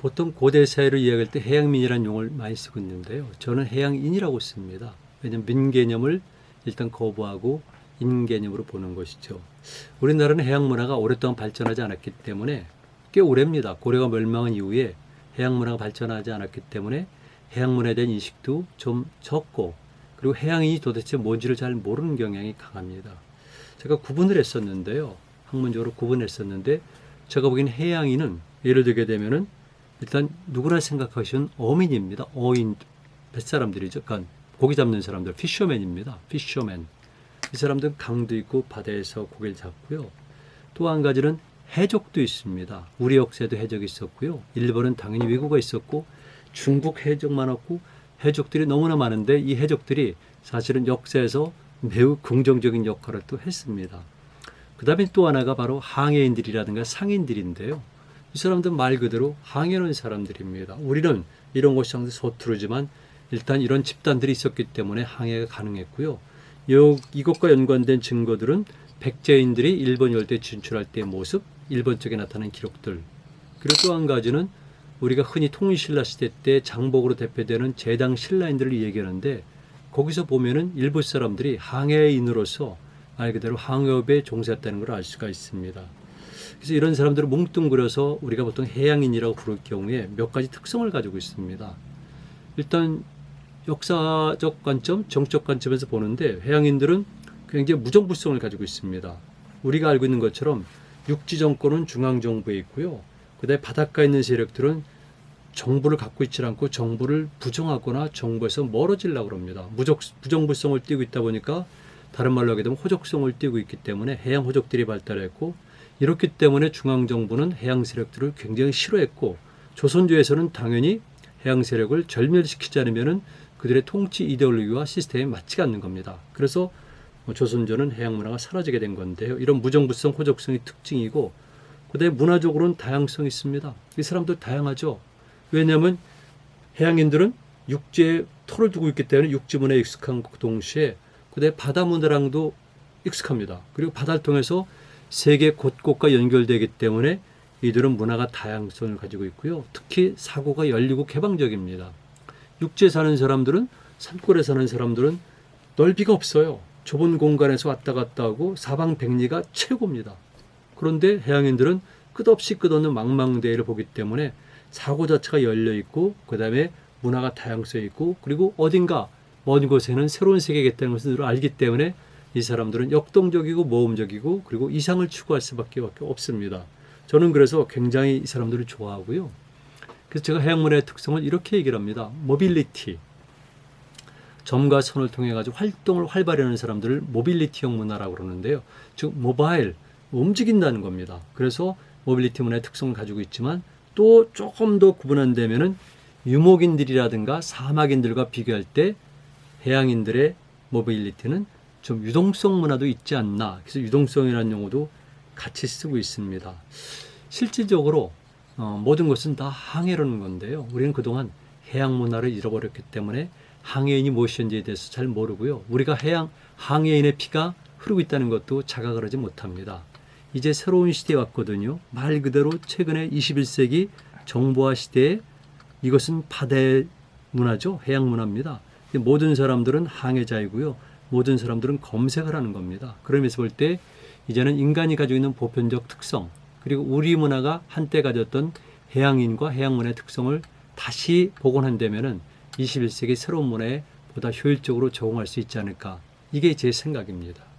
보통 고대 사회를 이야기할 때 해양민이라는 용어를 많이 쓰고 있는데요. 저는 해양인이라고 씁니다. 왜냐하면 민 개념을 일단 거부하고 인 개념으로 보는 것이죠. 우리나라는 해양 문화가 오랫동안 발전하지 않았기 때문에 꽤 오래입니다. 고려가 멸망한 이후에 해양 문화가 발전하지 않았기 때문에 해양 문화에 대한 인식도 좀 적고 그리고 해양이 도대체 뭔지를 잘 모르는 경향이 강합니다. 제가 구분을 했었는데요. 학문적으로 구분했었는데 제가 보기엔 해양인은 예를 들게 되면은 일단 누구나 생각하시는 어민입니다. 어인 뱃사람들이죠. 그러니까 고기 잡는 사람들 피셔맨입니다. 피셔맨. 이 사람들은 강도 있고 바다에서 고기를 잡고요. 또 한 가지는 해적도 있습니다. 우리 역사에도 해적이 있었고요. 일본은 당연히 외국가 있었고 중국 해적 많았고 해적들이 너무나 많은데 이 해적들이 사실은 역사에서 매우 긍정적인 역할을 또 했습니다. 그 다음에 또 하나가 바로 항해인들이라든가 상인들인데요. 이 사람들 말 그대로 항해하는 사람들입니다. 우리는 이런 것이 상당히 서투르지만 일단 이런 집단들이 있었기 때문에 항해가 가능했고요. 요, 이것과 연관된 증거들은 백제인들이 일본 열대 진출할 때의 모습, 일본 쪽에 나타난 기록들. 그리고 또 한 가지는 우리가 흔히 통일신라 시대 때 장복으로 대표되는 제당 신라인들을 얘기하는데 거기서 보면은 일부 사람들이 항해인으로서 말 그대로 항해업에 종사했다는 걸 알 수가 있습니다. 그래서 이런 사람들을 뭉뚱그려서 우리가 보통 해양인이라고 부를 경우에 몇 가지 특성을 가지고 있습니다. 일단 역사적 관점, 정적 관점에서 보는데 해양인들은 굉장히 무정부성을 가지고 있습니다. 우리가 알고 있는 것처럼 육지 정권은 중앙 정부에 있고요. 그다음에 바닷가에 있는 세력들은 정부를 갖고 있지 않고 정부를 부정하거나 정부에서 멀어지려고 합니다. 무적, 부정부성을 띠고 있다 보니까 다른 말로 하게 되면 호적성을 띠고 있기 때문에 해양 호적들이 발달했고 이렇기 때문에 중앙 정부는 해양 세력들을 굉장히 싫어했고 조선조에서는 당연히 해양 세력을 절멸시키지 않으면은 그들의 통치 이데올로기와 시스템에 맞지가 않는 겁니다. 그래서 뭐 조선조는 해양 문화가 사라지게 된 건데요. 이런 무정부성 호적성이 특징이고 그다음에 문화적으로는 다양성이 있습니다. 이 사람들 다양하죠. 왜냐하면 해양인들은 육지에 터를 두고 있기 때문에 육지 문화에 익숙한 동시에 그다음에 바다 문화랑도 익숙합니다. 그리고 바다를 통해서 세계 곳곳과 연결되기 때문에 이들은 문화가 다양성을 가지고 있고요. 특히 사고가 열리고 개방적입니다. 육지에 사는 사람들은 산골에 사는 사람들은 넓이가 없어요. 좁은 공간에서 왔다 갔다 하고 사방백리가 최고입니다. 그런데 해양인들은 끝없이 끝없는 망망대해를 보기 때문에 사고 자체가 열려 있고 그다음에 문화가 다양성이 있고 그리고 어딘가 먼 곳에는 새로운 세계겠다는 것을 늘 알기 때문에 이 사람들은 역동적이고 모험적이고 그리고 이상을 추구할 수밖에 없습니다. 저는 그래서 굉장히 이 사람들을 좋아하고요. 그래서 제가 해양문화의 특성을 이렇게 얘기를 합니다. 모빌리티. 점과 선을 통해 가지고 활동을 활발히 하는 사람들을 모빌리티형 문화라고 그러는데요. 즉 모바일 움직인다는 겁니다. 그래서 모빌리티 문화의 특성을 가지고 있지만 또 조금 더 구분한다면은 유목인들이라든가 사막인들과 비교할 때 해양인들의 모빌리티는 좀 유동성 문화도 있지 않나. 그래서 유동성이라는 용어도 같이 쓰고 있습니다. 실질적으로 어, 모든 것은 다 항해라는 건데요. 우리는 그동안 해양 문화를 잃어버렸기 때문에 항해인이 무엇인지에 대해서 잘 모르고요. 우리가 해양 항해인의 피가 흐르고 있다는 것도 자각을 하지 못합니다. 이제 새로운 시대에 왔거든요. 말 그대로 최근에 21세기 정보화 시대에 이것은 바다의 문화죠. 해양 문화입니다. 모든 사람들은 항해자이고요. 모든 사람들은 검색을 하는 겁니다. 그러면서 볼 때 이제는 인간이 가지고 있는 보편적 특성 그리고 우리 문화가 한때 가졌던 해양인과 해양 문화의 특성을 다시 복원한다면은 21세기 새로운 문화에 보다 효율적으로 적응할 수 있지 않을까 이게 제 생각입니다.